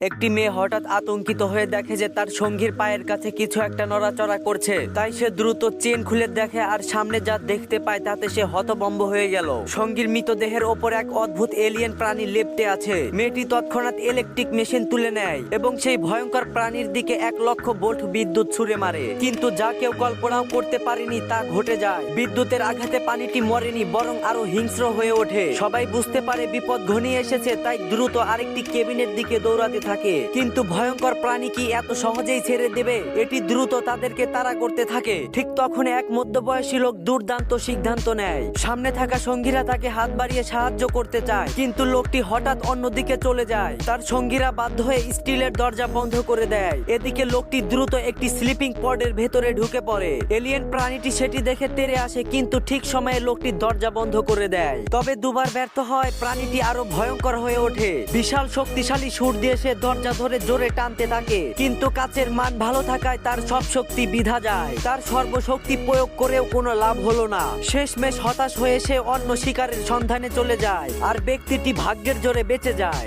একটি মেয়ে হঠাৎ আতঙ্কিত হয়ে দেখে যে তার সঙ্গীর পায়ের কাছে কিছু একটা নড়াচড়া করছে। তাই সে দ্রুত চেন খুলে দেখে আর সামনে যা দেখতে পায় তাতে সে হতবম্ব হয়ে গেল। সঙ্গীর মৃতদেহের ওপর এক অদ্ভুত এলিয়েন প্রাণী লেপ্টে আছে। মেয়েটি তৎক্ষণাৎ ইলেকট্রিক মেশিন তুলে নেয় এবং সেই ভয়ঙ্কর প্রাণীর দিকে এক লক্ষ ভোল্ট বিদ্যুৎ ছুড়ে মারে। কিন্তু যা কেউ কল্পনাও করতে পারেনি তা ঘটে যায়। বিদ্যুতের আঘাতে পানিটি মরেনি, বরং আরও হিংস্র হয়ে ওঠে। সবাই বুঝতে পারে বিপদ ঘনিয়ে এসেছে, তাই দ্রুত আরেকটি কেবিনের দিকে দৌড়াতে থাকে। কিন্তু ভয়ঙ্কর প্রাণী কি এত সহজেই ছেড়ে দেবে? এটি দ্রুত তাদেরকে তাড়া করতে থাকে। ঠিক তখন এক মধ্যবয়সী লোক দুর্দান্ত সিদ্ধান্ত নেয়। সামনে থাকা সঙ্গীরা তাকে হাত বাড়িয়ে সাহায্য করতে চায়। কিন্তু লোকটি হঠাৎ অন্যদিকে চলে যায়। তার সঙ্গীরা বাধ্য হয়ে স্টিলের দরজা বন্ধ করে দেয়। এদিকে লোকটি দ্রুত একটি স্লিপিং পডের ভেতরে ঢুকে পড়ে। এলিয়েন প্রাণীটি সেটি দেখে তেড়ে আসে, কিন্তু ঠিক সময়ে লোকটি দরজা বন্ধ করে দেয়। তবে দুবার ব্যর্থ হয় প্রাণীটি আরও ভয়ঙ্কর হয়ে ওঠে। বিশাল শক্তিশালী সুর দিয়ে সে দরজা ধরে জোরে টানতে থাকে। কিন্তু কাচের মান ভালো থাকায় তার সব শক্তি বিধা যায়। তার সর্বশক্তি প্রয়োগ করেও কোনো লাভ হলো না। শেষমেশ হতাশ হয়ে সে অন্য শিকারের সন্ধানে চলে যায়। আর ব্যক্তিটি ভাগ্যের জোরে বেঁচে যায়।